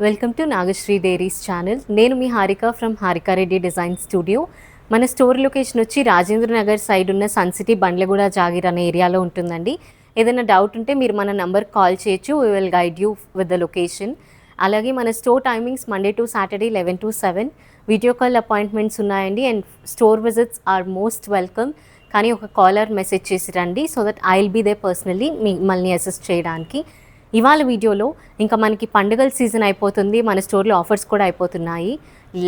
Welcome to Nagashri Diaries channel. నేను మీ Harika from Harika Reddy design studio. మన store location వచ్చి Rajendra Nagar side ఉన్న Sun City Bandlaguda Jagir అనే ఏరియాలో ఉంటుందండి. ఏదైనా డౌట్ ఉంటే మీరు మన నంబర్ కాల్ చేయొచ్చు. We will guide you with the location అలాగే మన store timings Monday to Saturday eleven to seven video call appointments ఉన్నాయండి. And store visits are most welcome కానీ ఒక కాలర్ మెసేజ్ చేసి రండి. So that I will be there personally మిమ్మల్ని assist చేయడానికి. ఇవాళ వీడియోలో ఇంకా మనకి పండుగల సీజన్ అయిపోతుంది మన స్టోర్లో ఆఫర్స్ కూడా అయిపోతున్నాయి.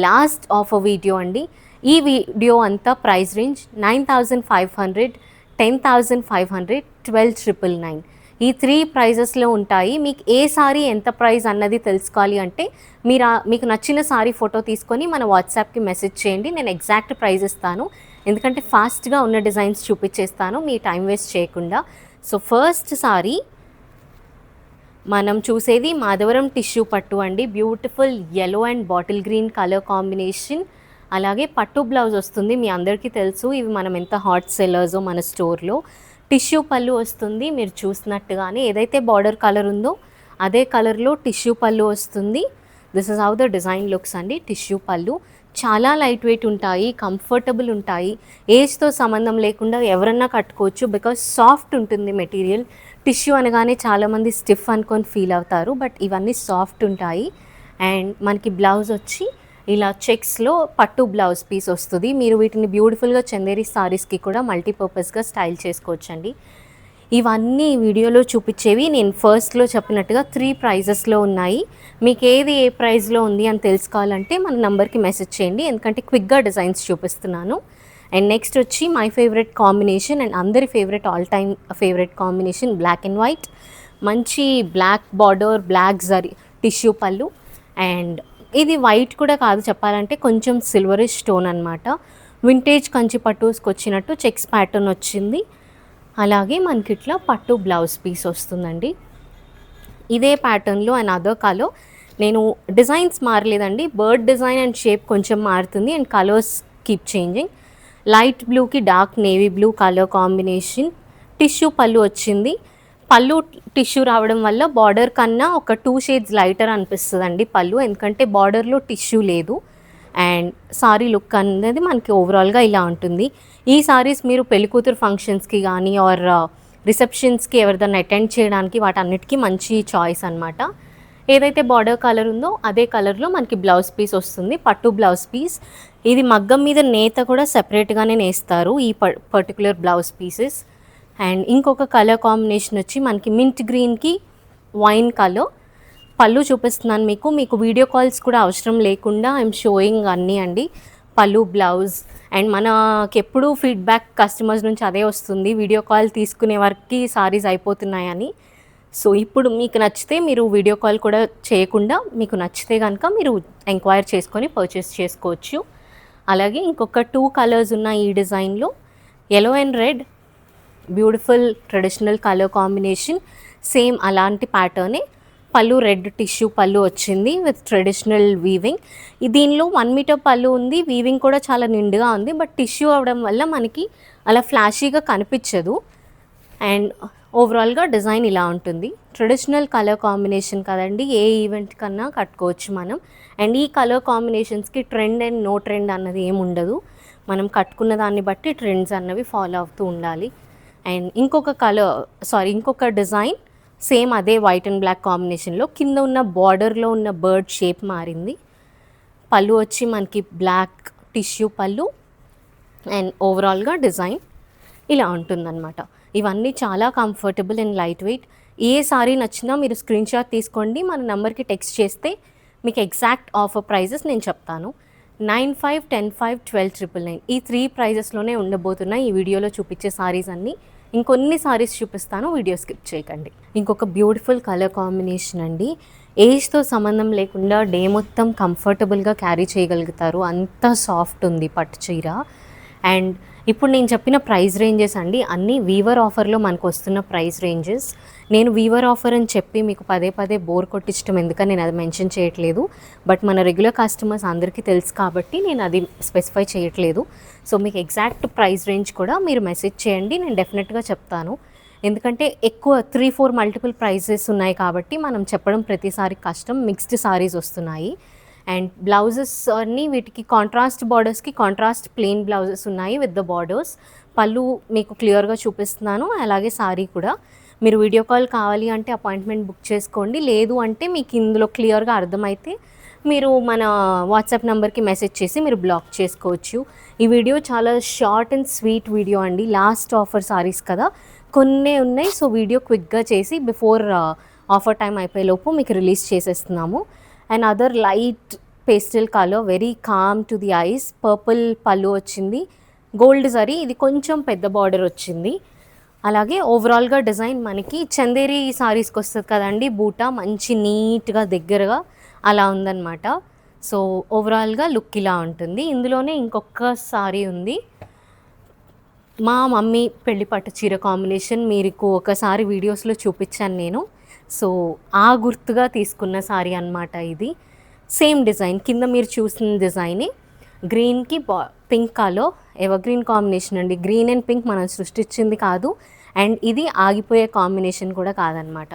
లాస్ట్ ఆఫర్ వీడియో అండి. ఈ వీడియో అంతా price range nine thousand five hundred ten thousand five hundred twelve triple nine. ఈ త్రీ ప్రైజెస్లో ఉంటాయి. మీకు ఏ సారీ ఎంత ప్రైస్ అన్నది తెలుసుకోవాలి అంటే మీరు మీకు నచ్చిన సారీ ఫోటో తీసుకొని మన వాట్సాప్కి మెసేజ్ చేయండి. నేను ఎగ్జాక్ట్ ప్రైస్ ఇస్తాను. ఎందుకంటే ఫాస్ట్గా ఉన్న డిజైన్స్ చూపించేస్తాను. మీ టైం వేస్ట్ చేయకుండా. సో ఫస్ట్ సారీ మనం చూసేది మాధవరం టిష్యూ పట్టు అండి. Beautiful yellow and bottle green colour combination అలాగే పట్టు బ్లౌజ్ వస్తుంది మీ అందరికీ తెలుసు. ఇవి మనం ఎంత హాట్ సెల్లర్సో మన స్టోర్లో టిష్యూ పళ్ళు వస్తుంది మీరు చూసినట్టుగానే. ఏదైతే బార్డర్ కలర్ ఉందో అదే కలర్లో టిష్యూ పళ్ళు వస్తుంది. This is how the design looks అండి టిష్యూ పళ్ళు. చాలా లైట్ వెయిట్ ఉంటాయి కంఫర్టబుల్ ఉంటాయి. ఏజ్తో సంబంధం లేకుండా ఎవరన్నా కట్టుకోవచ్చు బికాస్ సాఫ్ట్ ఉంటుంది మెటీరియల్ టిష్యూ అనగానే చాలామంది స్టిఫ్ అనుకొని ఫీల్ అవుతారు బట్ ఇవన్నీ సాఫ్ట్ ఉంటాయి. అండ్ మనకి బ్లౌజ్ వచ్చి ఇలా చెక్స్లో పట్టు బ్లౌజ్ పీస్ వస్తుంది. మీరు వీటిని బ్యూటిఫుల్గా చందేరి సారీస్కి కూడా మల్టీపర్పస్గా స్టైల్ చేసుకోవచ్చండి. ఇవన్నీ వీడియోలో చూపించేవి నేను ఫస్ట్లో చెప్పినట్టుగా త్రీ ప్రైజెస్లో ఉన్నాయి. మీకు ఏది ఏ ప్రైస్లో ఉంది అని తెలుసుకోవాలంటే మన నంబర్కి మెసేజ్ చేయండి. ఎందుకంటే క్విక్గా డిజైన్స్ చూపిస్తున్నాను. అండ్ నెక్స్ట్ వచ్చి మై ఫేవరెట్ కాంబినేషన్ అండ్ అందరి favourite all time favourite combination black and white మంచి black border black zari tissue pallu. And ఇది వైట్ కూడా కాదు చెప్పాలంటే కొంచెం సిల్వరిష్ స్టోన్ అనమాట వింటేజ్ కంచి పట్టుస్కి వచ్చినట్టు చెక్స్ ప్యాటర్న్ వచ్చింది. అలాగే మనకి ఇట్లా పట్టు బ్లౌజ్ పీస్ వస్తుందండి. ఇదే ప్యాటర్న్లో అండ్ అదర్ కలర్ నేను డిజైన్స్ మారలేదండి. బర్డ్ డిజైన్ అండ్ షేప్ కొంచెం మారుతుంది and colours keep changing light బ్లూకి dark navy blue colour combination. Tissue pallu వచ్చింది. పళ్ళు టిష్యూ రావడం వల్ల బార్డర్ కన్నా ఒక టూ షేడ్స్ లైటర్ అనిపిస్తుంది అండి పళ్ళు. ఎందుకంటే బార్డర్లో టిష్యూ లేదు. అండ్ సారీ లుక్ అనేది మనకి ఓవరాల్గా ఇలా ఉంటుంది. ఈ సారీస్ మీరు పెళ్ళికూతురు ఫంక్షన్స్కి కానీ ఆర్ రిసెప్షన్స్కి ఎవరిదైనా అటెండ్ చేయడానికి వాటన్నిటికీ మంచి చాయిస్ అనమాట ఏదైతే బార్డర్ కలర్ ఉందో అదే కలర్లో మనకి బ్లౌజ్ పీస్ వస్తుంది. పట్టు బ్లౌజ్ పీస్ ఇది మగ్గం మీద నేత కూడా సెపరేట్గానే నేస్తారు ఈ పర్టికులర్ బ్లౌజ్ పీసెస్ అండ్ ఇంకొక కలర్ కాంబినేషన్ వచ్చి మనకి మింట్ గ్రీన్కి వైన్ కలర్ పళ్ళు చూపిస్తున్నాను మీకు. మీకు వీడియో కాల్స్ కూడా అవసరం లేకుండా ఐఎమ్ షోయింగ్ అన్నీ అండి. పళ్ళు బ్లౌజ్ అండ్ మనకి ఎప్పుడు ఫీడ్బ్యాక్ కస్టమర్స్ నుంచి అదే వస్తుంది. వీడియో కాల్ తీసుకునే వరకు సారీస్ అయిపోతున్నాయని. సో ఇప్పుడు మీకు నచ్చితే మీరు వీడియో కాల్ కూడా చేయకుండా మీకు నచ్చితే కనుక మీరు ఎంక్వైర్ చేసుకొని పర్చేస్ చేసుకోవచ్చు. అలాగే ఇంకొక టూ కలర్స్ ఉన్న ఈ డిజైన్లో yellow and red beautiful traditional colour combination same అలాంటి ప్యాటర్నే పళ్ళు రెడ్ టిష్యూ పళ్ళు వచ్చింది విత్ ట్రెడిషనల్ వీవింగ్ దీనిలో వన్ మీటర్ పళ్ళు ఉంది వీవింగ్ కూడా చాలా నిండుగా ఉంది బట్ టిష్యూ అవడం వల్ల మనకి అలా ఫ్లాషీగా కనిపించదు. అండ్ ఓవరాల్గా డిజైన్ ఇలా ఉంటుంది. ట్రెడిషనల్ కలర్ కాంబినేషన్ కదండి ఏ ఈవెంట్ కన్నా కట్టుకోవచ్చు మనం. అండ్ ఈ కలర్ కాంబినేషన్స్కి ట్రెండ్ అండ్ నో ట్రెండ్ అన్నది ఏమి ఉండదు. మనం కట్టుకున్న దాన్ని బట్టి ట్రెండ్స్ అన్నవి ఫాలో అవుతూ ఉండాలి. అండ్ ఇంకొక కలర్ సారీ ఇంకొక డిజైన్ సేమ్ అదే వైట్ అండ్ బ్లాక్ కాంబినేషన్లో కింద ఉన్న బార్డర్లో ఉన్న బర్డ్ షేప్ మారింది. పళ్ళు వచ్చి మనకి బ్లాక్ టిష్యూ పళ్ళు. అండ్ ఓవరాల్గా డిజైన్ ఇలా ఉంటుందన్నమాట. ఇవన్నీ చాలా కంఫర్టబుల్ అండ్ లైట్ వెయిట్ ఏ సారీ నచ్చినా మీరు స్క్రీన్ షాట్ తీసుకోండి మన నెంబర్కి టెక్స్ట్ చేస్తే మీకు ఎగ్జాక్ట్ ఆఫర్ ప్రైజెస్ నేను చెప్తాను. Nine five ten five twelve triple nine ఈ త్రీ ప్రైజెస్లోనే ఉండబోతున్నాయి ఈ వీడియోలో చూపించే సారీస్ అన్నీ. ఇంకొన్ని సారీస్ చూపిస్తాను వీడియో స్కిప్ చేయకండి. ఇంకొక బ్యూటిఫుల్ కలర్ కాంబినేషన్ అండి. ఏజ్తో సంబంధం లేకుండా డే మొత్తం కంఫర్టబుల్గా క్యారీ చేయగలుగుతారు. అంత సాఫ్ట్ ఉంది పట్టు చీర. అండ్ ఇప్పుడు నేను చెప్పిన ప్రైస్ రేంజెస్ అండి అన్నీ వీవర్ ఆఫర్లో మనకు వస్తున్న ప్రైస్ రేంజెస్. నేను వీవర్ ఆఫర్ అని చెప్పి మీకు పదే పదే బోర్ కొట్టించడం ఎందుకని నేను అది మెన్షన్ చేయట్లేదు. బట్ మన రెగ్యులర్ కస్టమర్స్ అందరికీ తెలుసు కాబట్టి నేను అది స్పెసిఫై చేయట్లేదు. సో మీకు ఎగ్జాక్ట్ ప్రైస్ రేంజ్ కూడా మీరు మెసేజ్ చేయండి నేను డెఫినెట్గా చెప్తాను. ఎందుకంటే ఎక్కువ త్రీ ఫోర్ మల్టిపుల్ ప్రైజెస్ ఉన్నాయి కాబట్టి మనం చెప్పడం ప్రతిసారి కష్టం మిక్స్డ్ సారీస్ వస్తున్నాయి. అండ్ బ్లౌజెస్ అన్నీ వీటికి కాంట్రాస్ట్ బార్డర్స్కి కాంట్రాస్ట్ ప్లెయిన్ బ్లౌజెస్ ఉన్నాయి విత్ ద బార్డర్స్ పళ్ళు మీకు క్లియర్గా చూపిస్తున్నాను అలాగే సారీ కూడా. మీరు వీడియో కాల్ కావాలి అంటే అపాయింట్మెంట్ బుక్ చేసుకోండి లేదు అంటే మీకు ఇందులో క్లియర్గా అర్థమైతే మీరు మన వాట్సాప్ నెంబర్కి మెసేజ్ చేసి మీరు బ్లాక్ చేసుకోవచ్చు. ఈ వీడియో చాలా షార్ట్ అండ్ స్వీట్ వీడియో అండి లాస్ట్ ఆఫర్ సారీస్ కదా. కొన్నే ఉన్నాయి సో వీడియో క్విక్గా చేసి బిఫోర్ ఆఫర్ టైం అయిపోయేలోపు మీకు release చేసేస్తున్నాము. And other light pastel colour very calm to the eyes purple pallu వచ్చింది. గోల్డ్ జరీ ఇది కొంచెం పెద్ద బార్డర్ వచ్చింది. అలాగే ఓవరాల్గా డిజైన్ మనకి చందేరి సారీస్కి వస్తుంది కదండి. బూటా మంచి నీట్గా దగ్గరగా అలా ఉందన్నమాట. సో ఓవరాల్గా లుక్ ఇలా ఉంటుంది. ఇందులోనే ఇంకొక సారీ ఉంది. మా మమ్మీ పెళ్ళి పట్టు చీర కాంబినేషన్ మీకు ఒకసారి వీడియోస్లో చూపించాను నేను. సో ఆ గుర్తుగా తీసుకున్న సారీ అన్నమాట ఇది. Same design. కింద మీరు చూసిన డిజైనే. గ్రీన్కి బా పింక్ కాలో ఎవర్ గ్రీన్ కాంబినేషన్ అండి. గ్రీన్ అండ్ పింక్ మనం సృష్టించింది కాదు. అండ్ ఇది ఆగిపోయే కాంబినేషన్ కూడా కాదనమాట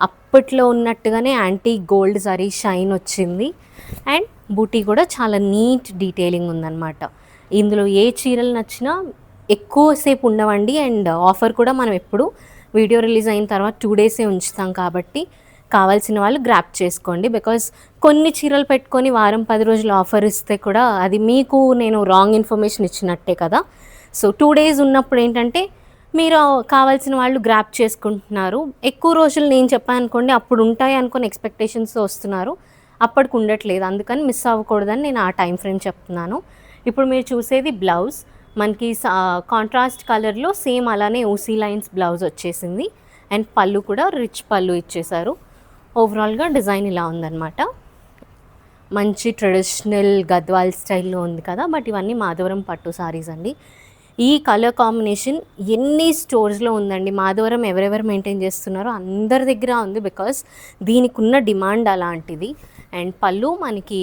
అప్పట్లో ఉన్నట్టుగానే యాంటీ గోల్డ్ జరీ షైన్ వచ్చింది. అండ్ బూటీ కూడా చాలా నీట్ డీటెయిలింగ్ ఉందన్నమాట. ఇందులో ఏ చీరలు నచ్చినా ఎక్కువసేపు ఉండవండి. అండ్ ఆఫర్ కూడా మనం ఎప్పుడు వీడియో రిలీజ్ అయిన తర్వాత టూ డేసే ఉంచుతాం కాబట్టి కావాల్సిన వాళ్ళు గ్రాప్ చేసుకోండి. బికాజ్ కొన్ని చీరలు పెట్టుకొని వారం పది రోజులు ఆఫర్ ఇస్తే కూడా అది మీకు నేను రాంగ్ ఇన్ఫర్మేషన్ ఇచ్చినట్టే కదా. సో టూ డేస్ ఉన్నప్పుడు ఏంటంటే మీరు కావాల్సిన వాళ్ళు గ్రాప్ చేసుకుంటున్నారు. ఎక్కువ రోజులు నేను చెప్పాను అనుకోండి అప్పుడు ఉంటాయి అనుకుని ఎక్స్పెక్టేషన్స్ వస్తున్నారు. అప్పటికి ఉండట్లేదు. అందుకని మిస్ అవ్వకూడదని నేను ఆ టైం ఫ్రేమ్ చెప్తున్నాను. ఇప్పుడు మీరు చూసేది బ్లౌజ్ మనకి కాంట్రాస్ట్ కలర్లో సేమ్ అలానే ఓసీ లైన్స్ బ్లౌజ్ వచ్చేసింది. అండ్ పళ్ళు కూడా రిచ్ పళ్ళు ఇచ్చేసారు. ఓవరాల్గా డిజైన్ ఇలా ఉందన్నమాట. మంచి ట్రెడిషనల్ గద్వాల్ స్టైల్లో ఉంది కదా బట్ ఇవన్నీ మాధవరం పట్టు సారీస్ అండి. ఈ కలర్ కాంబినేషన్ ఎన్ని స్టోర్స్లో ఉందండి? మాధవరం ఎవరెవరు మెయింటైన్ చేస్తున్నారో అందరి దగ్గర ఉంది బికాస్ దీనికి ఉన్న డిమాండ్ అలాంటిది. అండ్ పళ్ళు మనకి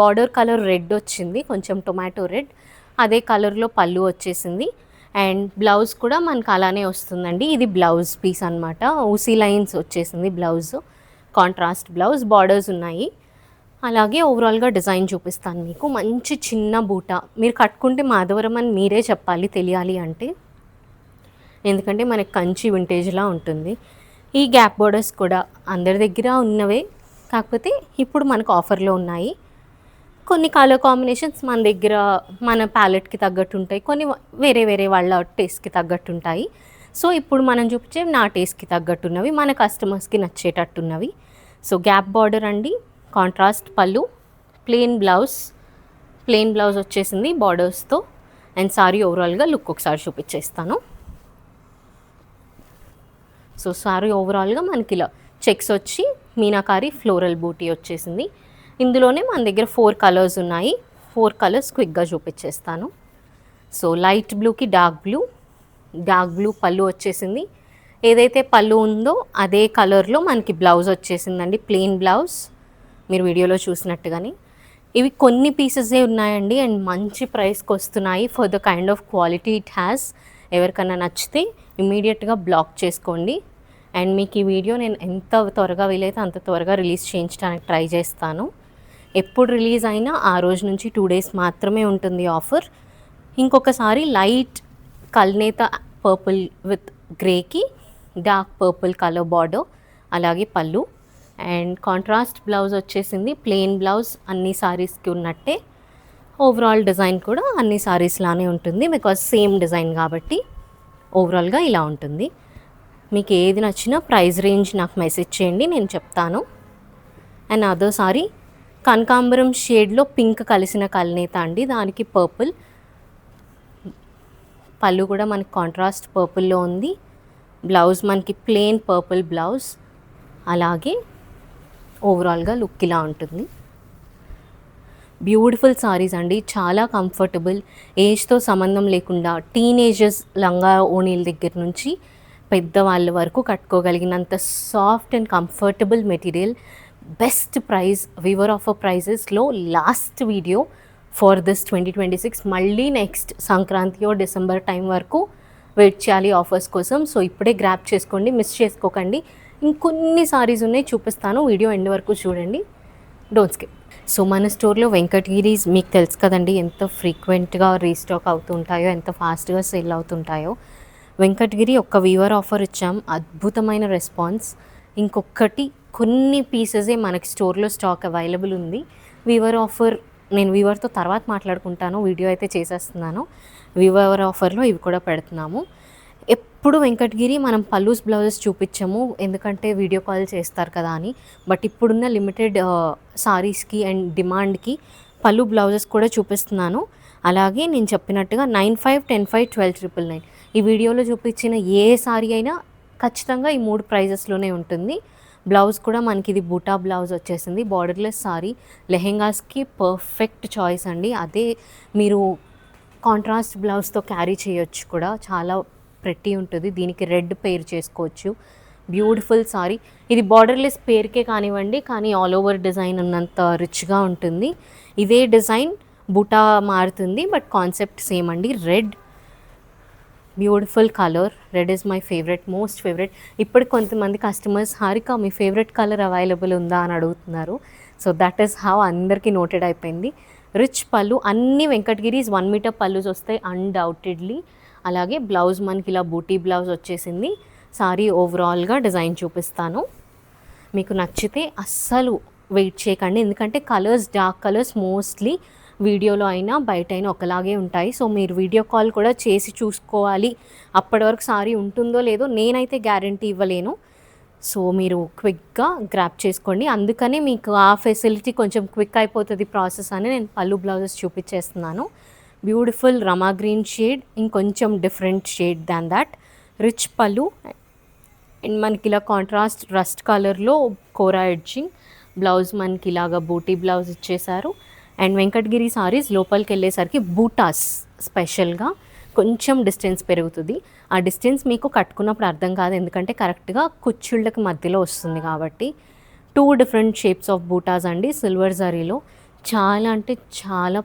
బార్డర్ కలర్ రెడ్ వచ్చింది కొంచెం టొమాటో రెడ్ అదే కలర్లో పళ్ళు వచ్చేసింది. అండ్ బ్లౌజ్ కూడా మనకు అలానే వస్తుందండి. ఇది బ్లౌజ్ పీస్ అనమాట ఊసీ లైన్స్ వచ్చేసింది బ్లౌజ్. కాంట్రాస్ట్ బ్లౌజ్ బార్డర్స్ ఉన్నాయి. అలాగే ఓవరాల్గా డిజైన్ చూపిస్తాను మీకు. మంచి చిన్న బూట. మీరు కట్టుకుంటే మాధవరం అని మీరే చెప్పాలి తెలియాలి అంటే. ఎందుకంటే మనకి కంచి వింటేజ్లా ఉంటుంది. ఈ గ్యాప్ బోర్డర్స్ కూడా అందరి దగ్గర ఉన్నవే. కాకపోతే ఇప్పుడు మనకు ఆఫర్లో ఉన్నాయి. కొన్ని కలర్ కాంబినేషన్స్ మన దగ్గర మన ప్యాలెట్కి తగ్గట్టు ఉంటాయి కొన్ని వేరే వేరే వాళ్ళ టేస్ట్కి తగ్గట్టు ఉంటాయి సో ఇప్పుడు మనం చూపించే నా టేస్ట్కి తగ్గట్టున్నవి మన కస్టమర్స్కి నచ్చేటట్టున్నవి. సో గ్యాప్ బార్డర్ అండి కాంట్రాస్ట్ పళ్ళు ప్లెయిన్ బ్లౌజ్ ప్లెయిన్ బ్లౌజ్ వచ్చేసింది బార్డర్స్తో అండ్ సారీ ఓవరాల్గా లుక్ ఒకసారి చూపించేస్తాను. సో సారీ ఓవరాల్గా మనకి ఇలా చెక్స్ వచ్చి మీనాకారి ఫ్లోరల్ బూటీ వచ్చేసింది. ఇందులోనే మన దగ్గర ఫోర్ కలర్స్ ఉన్నాయి. ఫోర్ కలర్స్ క్విక్గా చూపించేస్తాను. సో లైట్ బ్లూకి dark blue dark blue pallu వచ్చేసింది. ఏదైతే పళ్ళు ఉందో అదే కలర్లో మనకి బ్లౌజ్ వచ్చేసిందండి ప్లెయిన్ బ్లౌజ్. మీరు వీడియోలో చూసినట్టుగానే. ఇవి కొన్ని పీసెసే ఉన్నాయండి అండ్ మంచి ప్రైస్కి వస్తున్నాయి. For the kind of quality it has ఎవరికైనా నచ్చితే ఇమీడియట్గా బ్లాక్ చేసుకోండి. అండ్ మీకు ఈ వీడియో నేను ఎంత త్వరగా వీలైతే అంత త్వరగా రిలీజ్ చేయించడానికి ట్రై చేస్తాను. ఎప్పుడు రిలీజ్ అయినా ఆ రోజు నుంచి టూ డేస్ మాత్రమే ఉంటుంది ఆఫర్. ఇంకొకసారి లైట్ కల్నేత పర్పుల్ విత్ గ్రేకి డార్క్ పర్పుల్ కలర్ బార్డర్ అలాగే పళ్ళు. అండ్ కాంట్రాస్ట్ బ్లౌజ్ వచ్చేసింది ప్లెయిన్ బ్లౌజ్ అన్ని సారీస్కి ఉన్నట్టే. ఓవరాల్ డిజైన్ కూడా అన్ని సారీస్ లానే ఉంటుంది బికాజ్ సేమ్ డిజైన్ కాబట్టి ఓవరాల్గా ఇలా ఉంటుంది. మీకు ఏది నచ్చినా ప్రైస్ రేంజ్ నాకు మెసేజ్ చేయండి నేను చెప్తాను. అండ్ అదర్ సారీ కనకాంబరం షేడ్లో పింక్ కలిసిన కలనేత అండి. దానికి పర్పుల్. పళ్ళు కూడా మనకి కాంట్రాస్ట్ పర్పుల్లో ఉంది. బ్లౌజ్ మనకి ప్లెయిన్ పర్పుల్ బ్లౌజ్. అలాగే ఓవరాల్గా లుక్ ఇలా ఉంటుంది. బ్యూటిఫుల్ సారీస్ అండి. చాలా కంఫర్టబుల్. ఏజ్తో సంబంధం లేకుండా టీనేజర్స్ లంగా ఓణీల దగ్గర నుంచి పెద్దవాళ్ళ వరకు కట్టుకోగలిగినంత soft and comfortable material. Best price weaver offer ప్రైజెస్లో last video for this twenty twenty six మళ్ళీ నెక్స్ట్ సంక్రాంతి డిసెంబర్ టైం వరకు వెయిట్ చేయాలి ఆఫర్స్ కోసం. సో ఇప్పుడే గ్రాప్ చేసుకోండి మిస్ చేసుకోకండి. ఇంకొన్ని సారీస్ ఉన్నాయి చూపిస్తాను. వీడియో ఎండ్ వరకు చూడండి. డోంట్ స్కిప్ సో మన స్టోర్లో వెంకటగిరీస్ మీకు తెలుసు కదండి ఎంత ఫ్రీక్వెంట్గా రీస్టాక్ అవుతుంటాయో ఎంత ఫాస్ట్గా సేల్ అవుతుంటాయో. వెంకటగిరి ఒక్క వీవర్ ఆఫర్ ఇచ్చాం. అద్భుతమైన రెస్పాన్స్ ఇంకొకటి కొన్ని పీసెసే మనకి స్టోర్లో స్టాక్ అవైలబుల్ ఉంది. వీవర్ ఆఫర్ నేను వీవర్తో తర్వాత మాట్లాడుకుంటాను. వీడియో అయితే చేసేస్తున్నాను. వీవర్ ఆఫర్లో ఇవి కూడా పెడుతున్నాము. ఎప్పుడు వెంకటగిరి మనం పల్లూస్ బ్లౌజెస్ చూపించాము. ఎందుకంటే వీడియో కాల్ చేస్తారు కదా అని. బట్ ఇప్పుడున్న లిమిటెడ్ సారీస్కి అండ్ డిమాండ్కి పళ్ళు బ్లౌజెస్ కూడా చూపిస్తున్నాను. అలాగే నేను చెప్పినట్టుగా nine five ten five twelve triple nine. ఈ వీడియోలో చూపించిన ఏ సారీ అయినా ఖచ్చితంగా ఈ మూడు ప్రైజెస్లోనే ఉంటుంది. బ్లౌజ్ కూడా మనకి ఇది బూటా బ్లౌజ్ వచ్చేసింది. బార్డర్లెస్ సారీ లెహెంగాస్కి పర్ఫెక్ట్ చాయిస్ అండి. అదే మీరు కాంట్రాస్ట్ బ్లౌజ్తో క్యారీ చేయొచ్చు కూడా. చాలా ప్రెట్టి ఉంటుంది. దీనికి రెడ్ పేర్ చేసుకోవచ్చు. బ్యూటిఫుల్ సారీ ఇది బార్డర్లెస్ పేరుకే కానివ్వండి కానీ ఆల్ ఓవర్ డిజైన్ ఉన్నంత రిచ్గా ఉంటుంది. ఇదే డిజైన్ బుటా మారుతుంది బట్ కాన్సెప్ట్ సేమ్ అండి. Red beautiful colour red is my favourite most favourite ఇప్పుడు కొంతమంది కస్టమర్స్ హారిక మీ ఫేవరెట్ కలర్ అవైలబుల్ ఉందా? అని అడుగుతున్నారు. సో దట్ ఈస్ హౌ అందరికీ నోటెడ్ అయిపోయింది. రిచ్ పళ్ళు అన్ని వెంకటగిరీస్ వన్ మీటర్ పళ్ళుస్ వస్తాయి అన్డౌటెడ్లీ అలాగే బ్లౌజ్ మనకి ఇలా బూటీ బ్లౌజ్ వచ్చేసింది. సారీ ఓవరాల్గా డిజైన్ చూపిస్తాను. మీకు నచ్చితే అస్సలు వెయిట్ చేయకండి. ఎందుకంటే కలర్స్ డార్క్ కలర్స్ మోస్ట్లీ వీడియోలో అయినా బయట అయినా ఒకలాగే ఉంటాయి. సో మీరు వీడియో కాల్ కూడా చేసి చూసుకోవాలి. అప్పటి వరకు సారీ ఉంటుందో లేదో నేనైతే గ్యారంటీ ఇవ్వలేను. సో మీరు క్విక్గా గ్రాప్ చేసుకోండి. అందుకనే మీకు ఆ ఫెసిలిటీ కొంచెం క్విక్ అయిపోతుంది ప్రాసెస్ అని నేను పళ్ళు బ్లౌజెస్ చూపించేస్తున్నాను. బ్యూటిఫుల్ రమా గ్రీన్ షేడ్ ఇంకొంచెం different shade than that. Rich pallu and మనకి ఇలా కాంట్రాస్ట్ రస్ట్ కలర్లో కోరా ఎడ్జింగ్ బ్లౌజ్ మనకి ఇలాగా బూటీ బ్లౌజ్ ఇచ్చేసారు అండ్ వెంకటగిరి సారీస్ లోపలికి వెళ్ళేసరికి బూటాస్ స్పెషల్గా కొంచెం డిస్టెన్స్ పెరుగుతుంది. ఆ డిస్టెన్స్ మీకు కట్టుకున్నప్పుడు అర్థం కాదు. ఎందుకంటే కరెక్ట్గా కుచ్చుళ్ళకి మధ్యలో వస్తుంది కాబట్టి టూ డిఫరెంట్ షేప్స్ ఆఫ్ బూటాస్ అండి. సిల్వర్ జరీలో చాలా అంటే చాలా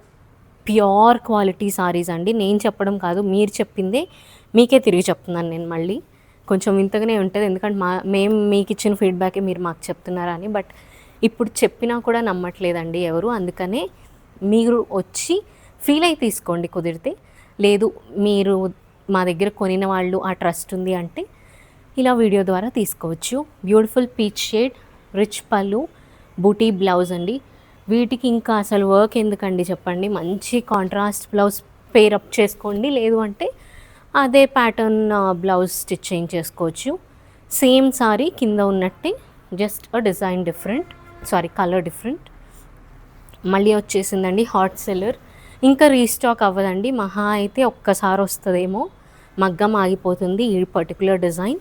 ప్యూర్ క్వాలిటీ సారీస్ అండి. నేను చెప్పడం కాదు మీరు చెప్పిందే మీకే తిరిగి చెప్తున్నాను నేను మళ్ళీ. కొంచెం ఇంతగానే ఉంటుంది. ఎందుకంటే మా మేము మీకు ఇచ్చిన ఫీడ్బ్యాకే మీరు మాకు చెప్తున్నారని. బట్ ఇప్పుడు చెప్పినా కూడా నమ్మట్లేదండి ఎవరు. అందుకనే మీరు వచ్చి ఫీల్ అయి తీసుకోండి కుదిరితే. లేదు మీరు మా దగ్గర కొనిన వాళ్ళు ఆ ట్రస్ట్ ఉంది అంటే ఇలా వీడియో ద్వారా తీసుకోవచ్చు. బ్యూటిఫుల్ పీచ్ షేడ్ రిచ్ పళ్ళు బూటీ బ్లౌజ్ అండి. వీటికి ఇంకా అసలు వర్క్ ఎందుకండి చెప్పండి? మంచి కాంట్రాస్ట్ బ్లౌజ్ పేర్ అప్ చేసుకోండి. లేదు అంటే అదే ప్యాటర్న్ బ్లౌజ్ స్టిచ్ చేయించేసుకోవచ్చు సేమ్ సారీ కింద ఉన్నట్టే just uh design different sari colour different మళ్ళీ వచ్చేసిందండి హాట్ సెల్లర్ ఇంకా రీస్టాక్ అవ్వదండి. మహా అయితే ఒక్కసారి వస్తుందేమో. మగ్గం ఆగిపోతుంది ఈ పర్టికులర్ డిజైన్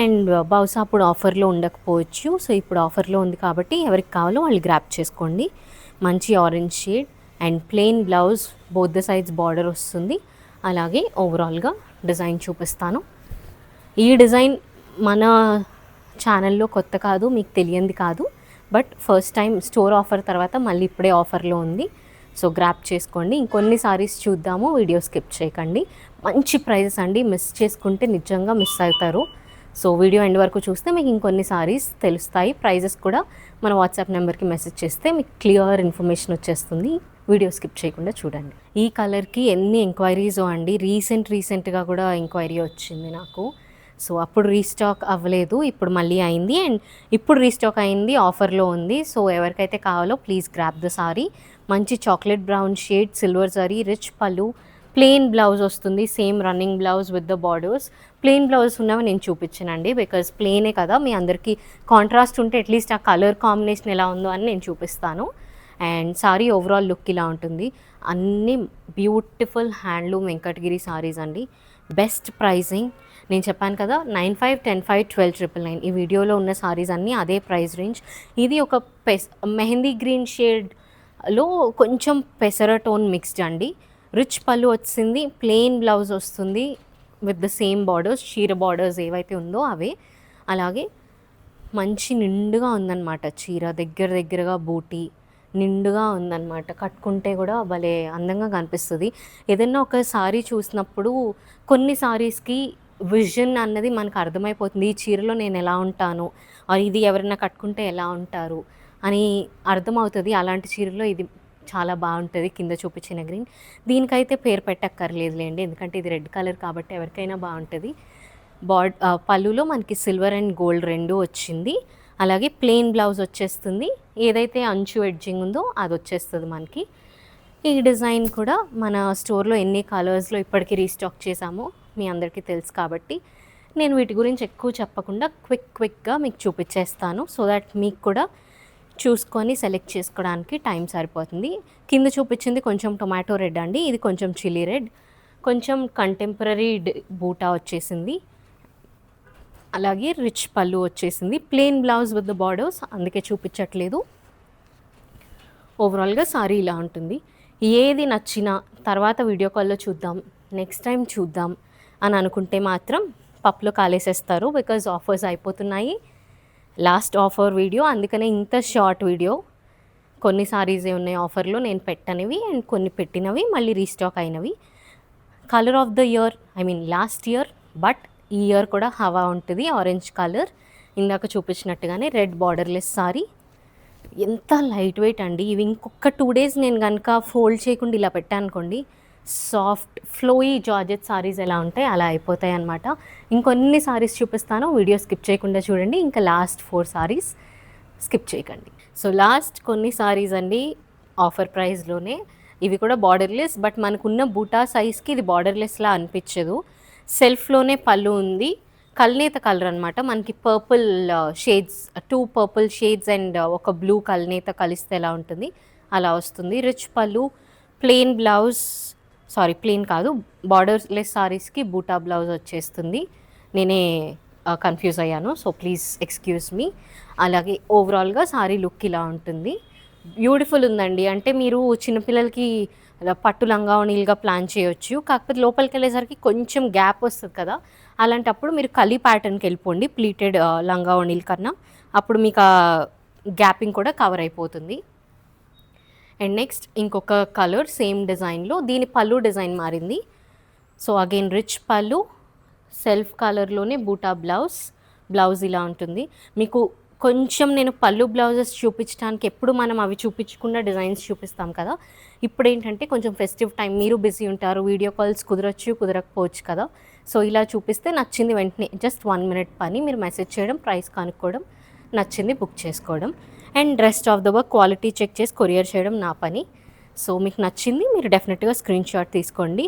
అండ్ బహుశా అప్పుడు ఆఫర్లో ఉండకపోవచ్చు. సో ఇప్పుడు ఆఫర్లో ఉంది కాబట్టి ఎవరికి కావాలో వాళ్ళు గ్రాప్ చేసుకోండి. మంచి orange shade and plain blouse both the sides border వస్తుంది. అలాగే ఓవరాల్గా డిజైన్ చూపిస్తాను. ఈ డిజైన్ మన ఛానల్లో కొత్త కాదు మీకు తెలియంది కాదు. But first time store offer తర్వాత మళ్ళీ ఇప్పుడే ఆఫర్లో ఉంది. సో గ్రాప్ చేసుకోండి. ఇంకొన్ని సారీస్ చూద్దాము. వీడియో స్కిప్ చేయకండి. మంచి ప్రైజెస్ అండి. మిస్ చేసుకుంటే నిజంగా మిస్ అవుతారు. సో వీడియో ఎండ్ వరకు చూస్తే మీకు ఇంకొన్ని సారీస్ తెలుస్తాయి. ప్రైజెస్ కూడా మన వాట్సాప్ నెంబర్కి మెసేజ్ చేస్తే మీకు క్లియర్ ఇన్ఫర్మేషన్ వచ్చేస్తుంది. వీడియో స్కిప్ చేయకుండా చూడండి. ఈ కలర్కి ఎన్ని ఎంక్వైరీస్ అండి. రీసెంట్ రీసెంట్గా కూడా ఎంక్వైరీ వచ్చింది నాకు. సో అప్పుడు రీస్టాక్ అవ్వలేదు ఇప్పుడు మళ్ళీ అయింది. అండ్ ఇప్పుడు రీస్టాక్ అయింది ఆఫర్లో ఉంది. సో ఎవరికైతే కావాలో ప్లీజ్ గ్రాప్ ద సారీ. మంచి chocolate brown shade silver sari rich pallu plain blouse వస్తుంది. Same running blouse with the borders. Plain blouse ఉన్నవి నేను చూపించానండి బికాజ్ ప్లెయినే కదా. మీ అందరికీ కాంట్రాస్ట్ ఉంటే అట్లీస్ట్ ఆ కలర్ కాంబినేషన్ ఎలా ఉందో అని నేను చూపిస్తాను. అండ్ సారీ ఓవరాల్ లుక్ ఇలా ఉంటుంది. అన్ని బ్యూటిఫుల్ హ్యాండ్లూమ్ వెంకటగిరి సారీస్ అండి. Best pricing. నేను చెప్పాను కదా nine five ten five twelve triple nine. ఈ వీడియోలో ఉన్న సారీస్ అన్నీ అదే ప్రైస్ రేంజ్. ఇది ఒక పెస్ మెహందీ గ్రీన్ షేడ్లో కొంచెం పెసర టోన్ మిక్స్డ్ అండి. రిచ్ పళ్ళు వచ్చింది ప్లెయిన్ బ్లౌజ్ వస్తుంది విత్ ద సేమ్ బార్డర్స్ చీర బార్డర్స్ ఏవైతే ఉందో అవే. అలాగే మంచి నిండుగా ఉందన్నమాట చీర దగ్గర దగ్గరగా బూటీ నిండుగా ఉందన్నమాట. కట్టుకుంటే కూడా భలే అందంగా కనిపిస్తుంది. ఏదైనా ఒక సారీ చూసినప్పుడు కొన్ని సారీస్కి విజన్ అన్నది మనకు అర్థమైపోతుంది. ఈ చీరలో నేను ఎలా ఉంటాను? ఇది ఎవరైనా కట్టుకుంటే ఎలా ఉంటారు? అని అర్థమవుతుంది. అలాంటి చీరలో ఇది చాలా బాగుంటుంది. కింద చూపించిన గ్రీన్ దీనికైతే పేరు పెట్టక్కర్లేదులేండి. ఎందుకంటే ఇది రెడ్ కలర్ కాబట్టి ఎవరికైనా బాగుంటుంది. బాడ్ పళ్ళులో మనకి సిల్వర్ అండ్ గోల్డ్ రెండు వచ్చింది. అలాగే ప్లెయిన్ బ్లౌజ్ వచ్చేస్తుంది. ఏదైతే అంచు ఎడ్జింగ్ ఉందో అది వచ్చేస్తుంది మనకి. ఈ డిజైన్ కూడా మన స్టోర్లో ఎన్ని కలర్స్లో ఇప్పటికీ రీస్టాక్ చేసామో మీ అందరికీ తెలుసు కాబట్టి నేను వీటి గురించి ఎక్కువ చెప్పకుండా క్విక్ క్విక్గా మీకు చూపించేస్తాను. సో దట్ మీకు కూడా చూసుకొని సెలెక్ట్ చేసుకోవడానికి టైం సరిపోతుంది. కింద చూపించింది కొంచెం టొమాటో రెడ్ అండి. ఇది కొంచెం చిల్లీ రెడ్. కొంచెం కంటెంపరీ బూటా వచ్చేసింది. అలాగే రిచ్ పళ్ళు వచ్చేసింది. Plain blouse with the borders అందుకే చూపించట్లేదు. ఓవరాల్గా సారీ ఇలా ఉంటుంది. ఏది నచ్చినా తర్వాత వీడియో కాల్లో చూద్దాం. నెక్స్ట్ టైం చూద్దాం. అని అనుకుంటే మాత్రం పప్పులో కాలేసేస్తారు బికాజ్ ఆఫర్స్ అయిపోతున్నాయి. లాస్ట్ ఆఫర్ వీడియో అందుకనే ఇంత షార్ట్ వీడియో కొన్ని సారీసే ఉన్నాయి ఆఫర్లో నేను పెట్టనివి అండ్ కొన్ని పెట్టినవి మళ్ళీ రీస్టాక్ అయినవి. Colour of the year I mean last year but ఈ ఇయర్ కూడా హవా ఉంటుంది ఆరెంజ్ కలర్ ఇందాక చూపించినట్టుగానే రెడ్ బార్డర్లెస్ సారీ ఎంత లైట్ వెయిట్ అండి. ఇవి ఇంకొక టూ డేస్ నేను కనుక ఫోల్డ్ చేయకుండా ఇలా పెట్టాను అనుకోండి సాఫ్ట్ ఫ్లోయీ జార్జెట్ సారీస్ ఎలా ఉంటాయి అలా అయిపోతాయి అనమాట ఇంకొన్ని సారీస్ చూపిస్తాను. వీడియో స్కిప్ చేయకుండా చూడండి. ఇంకా లాస్ట్ ఫోర్ సారీస్ స్కిప్ చేయకండి. సో లాస్ట్ కొన్ని సారీస్ అండి ఆఫర్ ప్రైస్లోనే. ఇవి కూడా బార్డర్లెస్ బట్ మనకున్న బూటా సైజ్కి ఇది బార్డర్లెస్లా అనిపించదు. సెల్ఫ్లోనే పళ్ళు ఉంది. కల్నేత కలర్ అనమాట మనకి purple shades two purple shades and ఒక బ్లూ కల్నేత కలిస్తే ఎలా ఉంటుంది? అలా వస్తుంది. రిచ్ పళ్ళు ప్లెయిన్ బ్లౌజ్ సారీ ప్లెయిన్ కాదు బార్డర్లెస్ సారీస్కి బూటా బ్లౌజ్ వచ్చేస్తుంది. నేనే కన్ఫ్యూజ్ అయ్యాను సో ప్లీజ్ ఎక్స్క్యూజ్ మీ అలాగే ఓవరాల్గా సారీ లుక్ ఇలా ఉంటుంది. బ్యూటిఫుల్ ఉందండి. అంటే మీరు చిన్నపిల్లలకి పట్టు లంగా నీళ్ళగా ప్లాన్ చేయొచ్చు. కాకపోతే లోపలికి వెళ్ళేసరికి కొంచెం గ్యాప్ వస్తుంది కదా. అలాంటప్పుడు మీరు కలీ ప్యాటర్న్కి వెళ్ళిపోండి ప్లీటెడ్ లంగా నీళ్ళ కన్నా. అప్పుడు మీకు ఆ గ్యాపింగ్ కూడా కవర్ అయిపోతుంది. అండ్ నెక్స్ట్ ఇంకొక కలర్ సేమ్ డిజైన్లో దీని పళ్ళు డిజైన్ మారింది. సో అగైన్ రిచ్ పళ్ళు సెల్ఫ్ కలర్లోనే బూటా బ్లౌజ్ బ్లౌజ్ ఇలా ఉంటుంది. మీకు కొంచెం నేను పళ్ళు బ్లౌజెస్ చూపించడానికి ఎప్పుడు మనం అవి చూపించకుండా డిజైన్స్ చూపిస్తాం కదా. ఇప్పుడు ఏంటంటే కొంచెం ఫెస్టివ్ టైం మీరు బిజీ ఉంటారు వీడియో కాల్స్ కుదరచ్చు కుదరకపోవచ్చు కదా. సో ఇలా చూపిస్తే నచ్చింది వెంటనే జస్ట్ వన్ మినిట్ పని మీరు మెసేజ్ చేయడం ప్రైస్ కనుక్కోవడం నచ్చింది బుక్ చేసుకోవడం. And rest of the work quality check చేసి కొరియర్ చేయడం నా పని. సో మీకు నచ్చింది మీరు డెఫినెట్గా స్క్రీన్ షాట్ తీసుకోండి.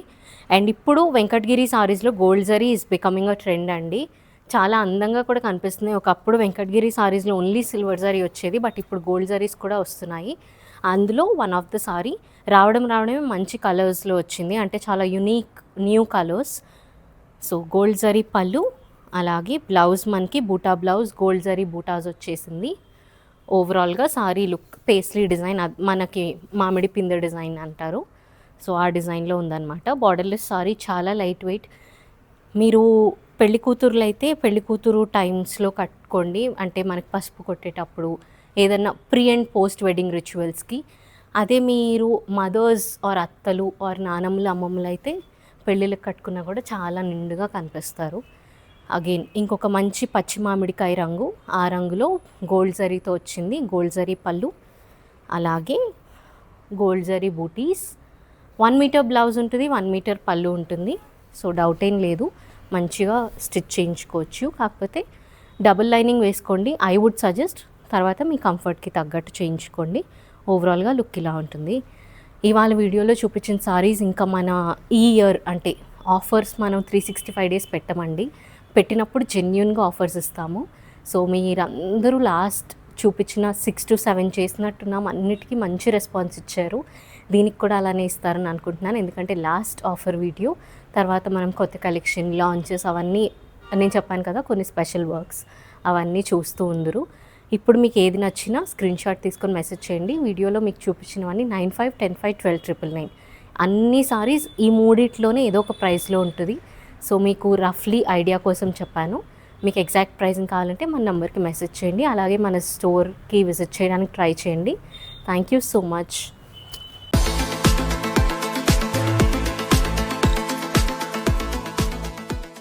అండ్ ఇప్పుడు Venkatagiri సారీస్లో gold zari is becoming a trend అండి. చాలా అందంగా కూడా కనిపిస్తుంది ఒకప్పుడు వెంకటగిరి సారీస్లో ఓన్లీ సిల్వర్ జరీ వచ్చేది బట్ ఇప్పుడు గోల్డ్ జరీస్ కూడా వస్తున్నాయి. అందులో వన్ ఆఫ్ ద సారీ రావడం రావడమే మంచి కలర్స్లో వచ్చింది. అంటే చాలా unique new colours so gold zari పళ్ళు అలాగే బ్లౌజ్ మనకి బూటా బ్లౌజ్ గోల్డ్ జరీ బూటాస్ వచ్చేసింది. ఓవరాల్గా సారీ లుక్ పేస్లీ డిజైన్ మనకి మామిడి పిందె డిజైన్ అంటారు. సో ఆ డిజైన్లో ఉందన్నమాట. బార్డర్లెస్ సారీ చాలా లైట్ వెయిట్ మీరు పెళ్ళి కూతురులు అయితే పెళ్ళి కూతురు టైమ్స్లో కట్టుకోండి. అంటే మనకి పసుపు కొట్టేటప్పుడు ఏదన్నా ప్రీ అండ్ పోస్ట్ వెడ్డింగ్ రిచువల్స్కి అదే మీరు మదర్స్ ఆర్ అత్తలు ఆర్ నానమ్మలు అమ్మమ్మలు అయితే పెళ్ళిళ్ళకి కట్టుకున్నా కూడా చాలా నిండుగా కనిపిస్తారు. అగైన్ ఇంకొక మంచి పచ్చి మామిడికాయ రంగు. ఆ రంగులో గోల్డ్ జరీతో వచ్చింది. గోల్డ్ జరీ పళ్ళు. అలాగే గోల్డ్ జరీ బూటీస్. వన్ మీటర్ బ్లౌజ్ ఉంటుంది. వన్ మీటర్ పళ్ళు ఉంటుంది. సో డౌట్ ఏం లేదు. మంచిగా స్టిచ్ చేయించుకోవచ్చు. కాకపోతే డబుల్ లైనింగ్ వేసుకోండి. ఐ వుడ్ సజెస్ట్ తర్వాత మీ కంఫర్ట్కి తగ్గట్టు చేయించుకోండి. ఓవరాల్గా లుక్ ఇలా ఉంటుంది. ఇవాళ వీడియోలో చూపించిన సారీస్ ఇంకా మన ఈ ఇయర్ అంటే ఆఫర్స్ మనం త్రీ సిక్స్టీ ఫైవ్ డేస్ పెట్టమండి. పెట్టినప్పుడు జెన్యున్గా ఆఫర్స్ ఇస్తాము. సో మీరందరూ లాస్ట్ చూపించిన సిక్స్ టు సెవెన్ చేసినట్టున్నాం. అన్నిటికీ మంచి రెస్పాన్స్ ఇచ్చారు. దీనికి కూడా అలానే ఇస్తారని అనుకుంటున్నాను. ఎందుకంటే లాస్ట్ ఆఫర్ వీడియో తర్వాత మనం కొత్త కలెక్షన్ లాంచెస్ అవన్నీ నేను చెప్పాను కదా కొన్ని స్పెషల్ వర్క్స్ అవన్నీ చూస్తూ ఉందరు. ఇప్పుడు మీకు ఏది నచ్చినా స్క్రీన్ షాట్ తీసుకొని మెసేజ్ చేయండి. వీడియోలో మీకు చూపించినవన్నీ nine five ten five twelve triple nine అన్ని సారీస్ ఈ మూడిట్లోనే ఏదో ఒక ప్రైస్లో ఉంటుంది. సో మీకు రఫ్లీ ఐడియా కోసం చెప్పాను. మీకు ఎగ్జాక్ట్ ప్రైజింగ్ కావాలంటే మన నెంబర్కి మెసేజ్ చేయండి. అలాగే మన స్టోర్కి విజిట్ చేయడానికి ట్రై చేయండి. Thank you so much